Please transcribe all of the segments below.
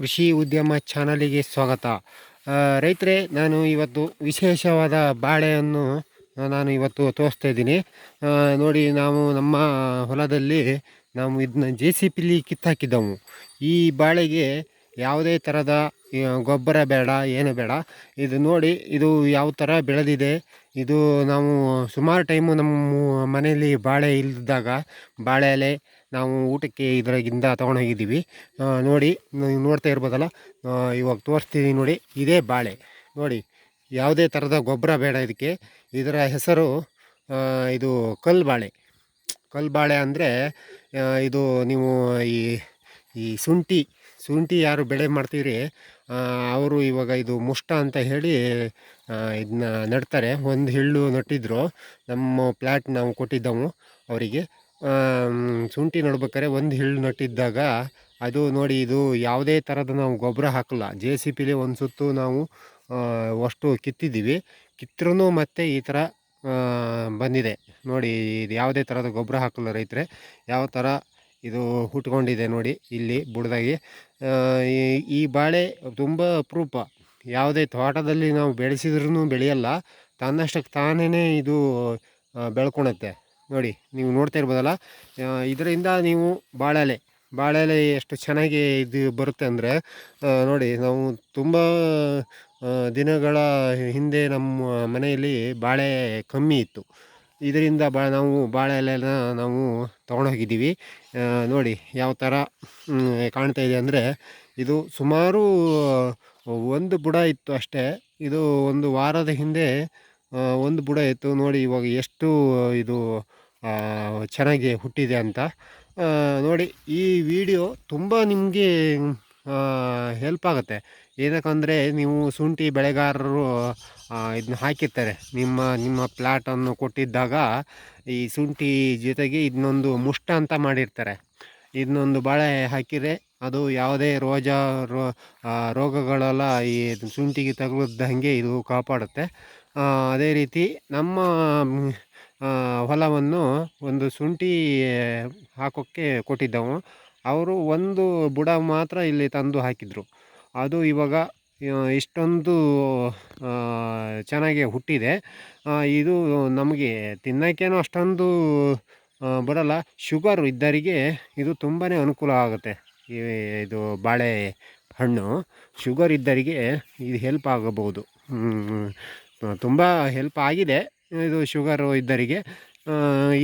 ಕೃಷಿ ಉದ್ಯಮ ಚಾನಲಿಗೆ ಸ್ವಾಗತ. ರೈತರೇ, ನಾನು ಇವತ್ತು ವಿಶೇಷವಾದ ಬಾಳೆಯನ್ನು ನಾನು ಇವತ್ತು ತೋರಿಸ್ತಾ ಇದ್ದೀನಿ. ನೋಡಿ, ನಾವು ನಮ್ಮ ಹೊಲದಲ್ಲಿ ನಾವು ಇದನ್ನ ಜೆ ಸಿ ಪಿಲಿ ಕಿತ್ತಾಕಿದ್ದವು. ಈ ಬಾಳೆಗೆ ಯಾವುದೇ ಥರದ ಗೊಬ್ಬರ ಬೇಡ, ಏನು ಬೇಡ. ಇದು ನೋಡಿ, ಇದು ಯಾವ ಥರ ಬೆಳೆದಿದೆ. ಇದು ನಾವು ಸುಮಾರು ಟೈಮು ನಮ್ಮ ಮನೆಯಲ್ಲಿ ಬಾಳೆ ಇಲ್ಲದಾಗ ಬಾಳೆ ಎಲೆ ನಾವು ಊಟಕ್ಕೆ ಇದರಾಗಿಂದ ತೊಗೊಂಡೋಗಿದ್ದೀವಿ. ನೋಡಿ, ನೀವು ನೋಡ್ತಾ ಇರ್ಬೋದಲ್ಲ ಇವಾಗ ತೋರಿಸ್ತೀನಿ ನೋಡಿ, ಇದೇ ಬಾಳೆ. ನೋಡಿ, ಯಾವುದೇ ಥರದ ಗೊಬ್ಬರ ಬೇಡ ಇದಕ್ಕೆ. ಇದರ ಹೆಸರು ಇದು ಕಲ್ಲು ಬಾಳೆ ಕಲ್ಲು ಬಾಳೆ ಅಂದರೆ ಇದು ನೀವು ಈ ಈ ಶುಂಠಿ ಶುಂಠಿ ಯಾರು ಬೆಳೆ ಮಾಡ್ತೀರಿ ಅವರು ಇವಾಗ ಇದು ಮುಷ್ಟ ಅಂತ ಹೇಳಿ ಇದನ್ನ ನೆಡ್ತಾರೆ. ಒಂದು ಹಿಳ್ಳು ನಟ್ಟಿದ್ರು, ನಮ್ಮ ಪ್ಲ್ಯಾಟ್ ನಾವು ಕೊಟ್ಟಿದ್ದವು ಅವರಿಗೆ. ಶುಂಠಿ ನೋಡ್ಬೇಕಾದ್ರೆ ಒಂದು ಹಿಳ್ಳು ನಟ್ಟಿದ್ದಾಗ ಅದು ನೋಡಿ ಇದು ಯಾವುದೇ ಥರದ ನಾವು ಗೊಬ್ಬರ ಹಾಕಲ್ಲ. ಜೆ ಸಿ ಪಿಲಿ ಒಂದು ಸುತ್ತು ನಾವು ಅಷ್ಟು ಕಿತ್ತಿದ್ದೀವಿ. ಕಿತ್ತರೂ ಮತ್ತೆ ಈ ಥರ ಬಂದಿದೆ. ನೋಡಿ ಇದು ಯಾವುದೇ ಥರದ ಗೊಬ್ಬರ ಹಾಕಲ್ಲ ರೈತರೆ. ಯಾವ ಥರ ಇದು ಹುಟ್ಕೊಂಡಿದೆ ನೋಡಿ ಇಲ್ಲಿ ಬುಡದಾಗಿ. ಈ- ಬಾಳೆ ತುಂಬ ಅಪರೂಪ. ಯಾವುದೇ ತೋಟದಲ್ಲಿ ನಾವು ಬೆಳೆಸಿದ್ರೂ ಬೆಳೆಯಲ್ಲ, ತನ್ನಷ್ಟಕ್ಕೆ ತಾನೇ ಇದು ಬೆಳ್ಕೊಳುತ್ತೆ. ನೋಡಿ, ನೀವು ನೋಡ್ತಾ ಇರ್ಬೋದಲ್ಲ. ಇದರಿಂದ ನೀವು ಬಾಳೆಲೆ ಬಾಳೆಲೆ ಎಷ್ಟು ಚೆನ್ನಾಗಿ ಇದು ಬರುತ್ತೆ ಅಂದರೆ ನೋಡಿ ನಾವು ತುಂಬ ದಿನಗಳ ಹಿಂದೆ ನಮ್ಮ ಮನೆಯಲ್ಲಿ ಬಾಳೆ ಕಮ್ಮಿ ಇತ್ತು. ಇದರಿಂದ ಬಾ, ನಾವು ಬಾಳೆ ಎಲೆನ ನಾವು ತೊಗೊಂಡೋಗಿದ್ದೀವಿ. ನೋಡಿ ಯಾವ ಥರ ಕಾಣ್ತಾ ಇದೆ ಅಂದರೆ, ಇದು ಸುಮಾರು ಒಂದು ಬುಡ ಇತ್ತು ಅಷ್ಟೇ. ಇದು ಒಂದು ವಾರದ ಹಿಂದೆ ಒಂದು ಬುಡ ಇತ್ತು. ನೋಡಿ ಇವಾಗ ಎಷ್ಟು, ಇದು ಚೆನ್ನಾಗಿ ಹುಟ್ಟಿದೆ ಅಂತ. ನೋಡಿ, ಈ ವಿಡಿಯೋ ತುಂಬ ನಿಮಗೆ ಹೆಲ್ಪ್ ಆಗುತ್ತೆ. ಏನಕ್ಕಂದರೆ, ನೀವು ಶುಂಠಿ ಬೆಳೆಗಾರರು ಇದನ್ನ ಹಾಕಿರ್ತಾರೆ. ನಿಮ್ಮ ನಿಮ್ಮ ಪ್ಲಾಟನ್ನು ಕೊಟ್ಟಿದ್ದಾಗ, ಈ ಶುಂಠಿ ಜೊತೆಗೆ ಇದನ್ನೊಂದು ಮುಷ್ಟ ಅಂತ ಮಾಡಿರ್ತಾರೆ. ಇದನ್ನೊಂದು ಬಾಳೆ ಹಾಕಿದರೆ, ಅದು ಯಾವುದೇ ರೋಜ, ರೋ ರೋಗಗಳೆಲ್ಲ ಈ ಶುಂಠಿಗೆ ತಗುಲದಂಗೆ ಇದು ಕಾಪಾಡುತ್ತೆ. ಅದೇ ರೀತಿ ನಮ್ಮ ಹೊಲವನ್ನು ಒಂದು ಶುಂಠಿ ಹಾಕೋಕ್ಕೆ ಕೊಟ್ಟಿದ್ದವು. ಅವರು ಒಂದು ಬುಡ ಮಾತ್ರ ಇಲ್ಲಿ ತಂದು ಹಾಕಿದರು. ಅದು ಇವಾಗ ಇಷ್ಟೊಂದು ಚೆನ್ನಾಗಿ ಹುಟ್ಟಿದೆ. ಇದು ನಮಗೆ ತಿನ್ನೋಕ್ಕೇನು ಅಷ್ಟೊಂದು ಬರಲ್ಲ. ಶುಗರ್ ಇದ್ದವರಿಗೆ ಇದು ತುಂಬಾ ಅನುಕೂಲ ಆಗುತ್ತೆ. ಈ, ಇದು ಬಾಳೆ ಹಣ್ಣು, ಶುಗರ್ ಇದ್ದವರಿಗೆ ಇದು ಹೆಲ್ಪ್ ಆಗಬಹುದು. ತುಂಬ ಹೆಲ್ಪ್ ಆಗಿದೆ. ಇದು ಶುಗರು ಇದ್ದರಿಗೆ.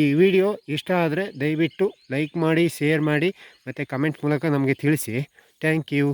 ಈ ವಿಡಿಯೋ ಇಷ್ಟ ಆದರೆ ದಯವಿಟ್ಟು ಲೈಕ್ ಮಾಡಿ, ಶೇರ್ ಮಾಡಿ, ಮತ್ತು ಕಮೆಂಟ್ ಮೂಲಕ ನಮಗೆ ತಿಳಿಸಿ. Thank you.